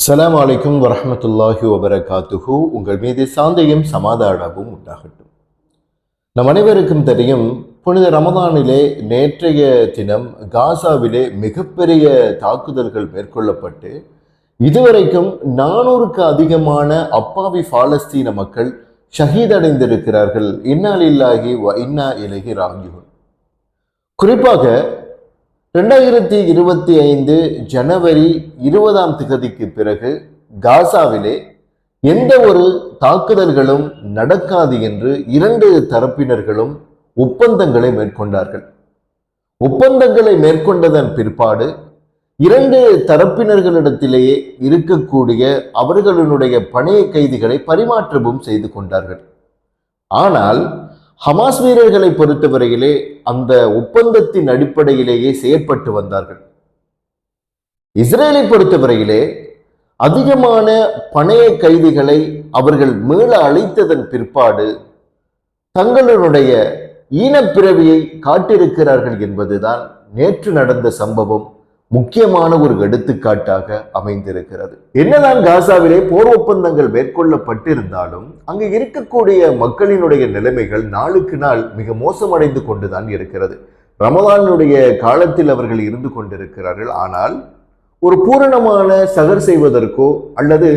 அஸ்ஸலாமு அலைக்கும் வரமத்துல்லாஹி வபரகாத்துஹு உங்கள் மீது சாந்தையும் சமாதானமும் உண்டாகட்டும். நம் அனைவருக்கும் தெரியும் புனித ரமதானிலே நேற்றைய தினம் காசாவிலே மிகப்பெரிய தாக்குதல்கள் மேற்கொள்ளப்பட்டு இதுவரைக்கும் நானூறுக்கு அதிகமான அப்பாவி பாலஸ்தீன மக்கள் ஷஹீதடைந்திருக்கிறார்கள். இன்னாலில்லாகி வ இன்னா இலகி ராஜிகுன் குறிப்பாக ரெண்டாயிரத்தி இருபத்தி ஐந்து ஜனவரி இருபதாம் திகதிக்கு பிறகு காசாவிலே எந்த ஒரு தாக்குதல்களும் நடக்காது என்று இரண்டு தரப்பினர்களும் ஒப்பந்தங்களை மேற்கொண்டார்கள். ஒப்பந்தங்களை மேற்கொண்டதன் பிற்பாடு இரண்டு தரப்பினர்களிடத்திலேயே இருக்கக்கூடிய அவர்களுடைய பணைய கைதிகளை பரிமாற்றமும் செய்து கொண்டார்கள். ஆனால் ஹமாஸ் வீரர்களை பொறுத்தவரையிலே அந்த ஒப்பந்தத்தின் அடிப்படையிலேயே செயற்பட்டு வந்தார்கள். இஸ்ரேலை பொறுத்தவரையிலே அதிகமான பணைய கைதிகளை அவர்கள் மீள அழைத்ததன் பிற்பாடு தங்களுடைய ஈனப்பிறவியை காட்டியிருக்கிறார்கள் என்பதுதான் நேற்று நடந்த சம்பவம். முக்கியமான ஒரு எடுத்துக்காட்டாக அமைந்திருக்கிறது. என்னதான் காசாவிலே போர் ஒப்பந்தங்கள் மேற்கொள்ளப்பட்டிருந்தாலும் அங்கு இருக்கக்கூடிய மக்களினுடைய நிலைமைகள் நாளுக்கு நாள் மிக மோசமடைந்து கொண்டுதான் இருக்கிறது. ரமதானுடைய காலத்தில் அவர்கள் இருந்து கொண்டிருக்கிறார்கள். ஆனால் ஒரு பூரணமான சகர் செய்வதற்கோ அல்லது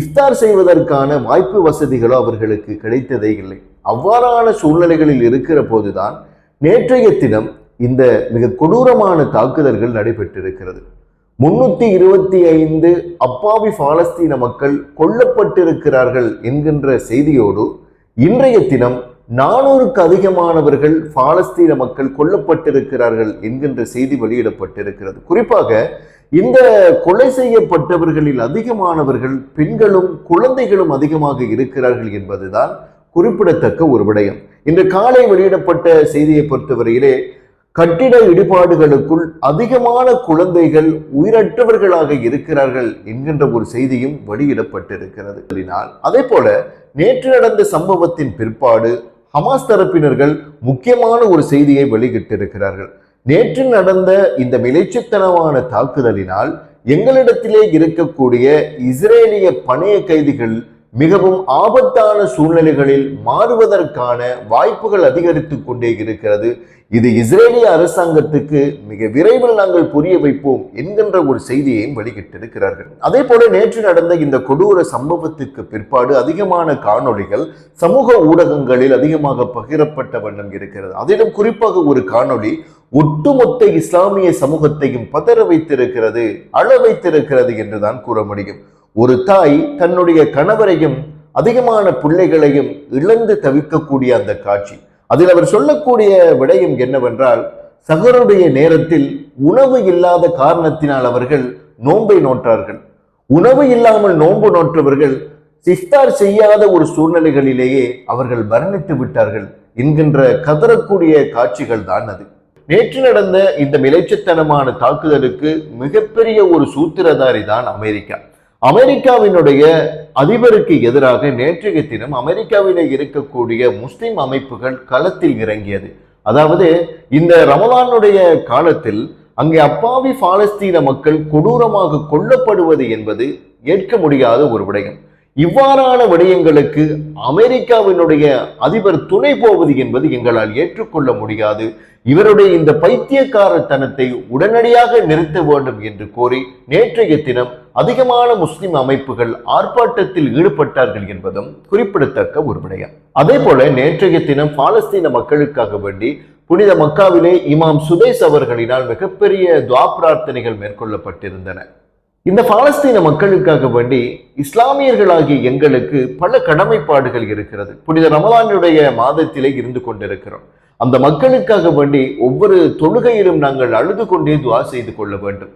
இஃப்தார் செய்வதற்கான வாய்ப்பு வசதிகளோ அவர்களுக்கு கிடைத்ததே இல்லை. அவ்வாறான சூழ்நிலைகளில் இருக்கிற போதுதான் நேற்றைய தினம் இந்த மிக கொடூரமான தாக்குதல்கள் நடைபெற்றிருக்கிறது. முன்னூத்தி இருபத்தி ஐந்து அப்பாவி பாலஸ்தீன மக்கள் கொல்லப்பட்டிருக்கிறார்கள் என்கின்ற செய்தியோடு இன்றைய தினம் நானூறுக்கு அதிகமானவர்கள் பாலஸ்தீன மக்கள் கொல்லப்பட்டிருக்கிறார்கள் என்கின்ற செய்தி வெளியிடப்பட்டிருக்கிறது. குறிப்பாக இந்த கொலை செய்யப்பட்டவர்களில் அதிகமானவர்கள் பெண்களும் குழந்தைகளும் அதிகமாக இருக்கிறார்கள் என்பதுதான் குறிப்பிடத்தக்க ஒரு விடயம். இன்று காலை வெளியிடப்பட்ட செய்தியை பொறுத்தவரையிலே கட்டிட இடிபாடுகளுக்குள் அதிகமான குழந்தைகள் உயிரற்றவர்களாக இருக்கிறார்கள் என்கின்ற ஒரு செய்தியும் வெளியிடப்பட்டிருக்கிறது. அதே போல நேற்று நடந்த சம்பவத்தின் பிற்பாடு ஹமாஸ் தரப்பினர்கள் முக்கியமான ஒரு செய்தியை வெளியிட்டிருக்கிறார்கள். நேற்று நடந்த இந்த மிளைச்சித்தனமான தாக்குதலினால் எங்களிடத்திலே இருக்கக்கூடிய இஸ்ரேலிய பணைய கைதிகள் மிகவும் ஆபத்தான சூழ்நிலைகளில் மாறுவதற்கான வாய்ப்புகள் அதிகரித்து கொண்டே இருக்கிறது. இது இஸ்ரேலிய அரசாங்கத்துக்கு மிக விரைவில் நாங்கள் புரிய வைப்போம் என்கின்ற ஒரு செய்தியையும் வெளியிட்டிருக்கிறார்கள். அதே போல நேற்று நடந்த இந்த கொடூர சம்பவத்துக்கு பிற்பாடு அதிகமான காணொளிகள் சமூக ஊடகங்களில் அதிகமாக பகிரப்பட்ட வண்ணம் இருக்கிறது. அதிலும் குறிப்பாக ஒரு காணொளி ஒட்டுமொத்த இஸ்லாமிய சமூகத்தையும் பதற வைத்திருக்கிறது அள வைத்திருக்கிறது என்றுதான் கூற முடியும். ஒரு தாய் தன்னுடைய கணவரையும் அதிகமான பிள்ளைகளையும் இழந்து தவிக்கக்கூடிய அந்த காட்சி. அதில் அவர் சொல்லக்கூடிய விடயம் என்னவென்றால் சகருடைய நேரத்தில் உணவு இல்லாத காரணத்தினால் அவர்கள் நோன்பை நோற்றார்கள். உணவு இல்லாமல் நோன்பு நோற்றவர்கள் சிஸ்தார் செய்யாத ஒரு சூழ்நிலைகளிலேயே அவர்கள் மரணித்து விட்டார்கள் என்கின்ற கதறக்கூடிய காட்சிகள் தான் அது. நேற்று நடந்த இந்த மிளைச்சத்தனமான தாக்குதலுக்கு மிகப்பெரிய ஒரு சூத்திரதாரி தான் அமெரிக்கா. அமெரிக்காவினுடைய அதிபருக்கு எதிராக நேற்றைய தினம் அமெரிக்காவிலே இருக்கக்கூடிய முஸ்லிம் அமைப்புகள் களத்தில் இறங்கியது. அதாவது இந்த ரமலானுடைய காலத்தில் அங்கே அப்பாவி பாலஸ்தீன மக்கள் கொடூரமாக கொல்லப்படுவது என்பது ஏற்க முடியாத ஒரு விடயம். இவ்வாறான விடயங்களுக்கு அமெரிக்காவினுடைய அதிபர் துணை போவது என்பது எங்களால் ஏற்றுக்கொள்ள முடியாது. இவருடைய இந்த பைத்தியக்காரத்தனத்தை உடனடியாக நிறுத்த வேண்டும் என்று கோரி நேற்றைய தினம் அதிகமான முஸ்லிம் அமைப்புகள் ஆர்ப்பாட்டத்தில் ஈடுபட்டார்கள் என்பதும் குறிப்பிடத்தக்க ஒரு விடயம். அதே போல நேற்றைய தினம் பாலஸ்தீன மக்களுக்காக வேண்டி புனித மக்காவிலே இமாம் சுதேஸ் அவர்களினால் மிகப்பெரிய துவா பிரார்த்தனைகள் மேற்கொள்ளப்பட்டிருந்தன. இந்த பாலஸ்தீன மக்களுக்காக வேண்டி இஸ்லாமியர்களாகிய எங்களுக்கு பல கடமைப்பாடுகள் இருக்கிறது. புனித ரமலானுடைய மாதத்திலே இருந்து கொண்டிருக்கிறோம். அந்த மக்களுக்காக வேண்டி ஒவ்வொரு தொழுகையிலும் நாங்கள் அழுது கொண்டே துவா செய்து கொள்ள வேண்டும்.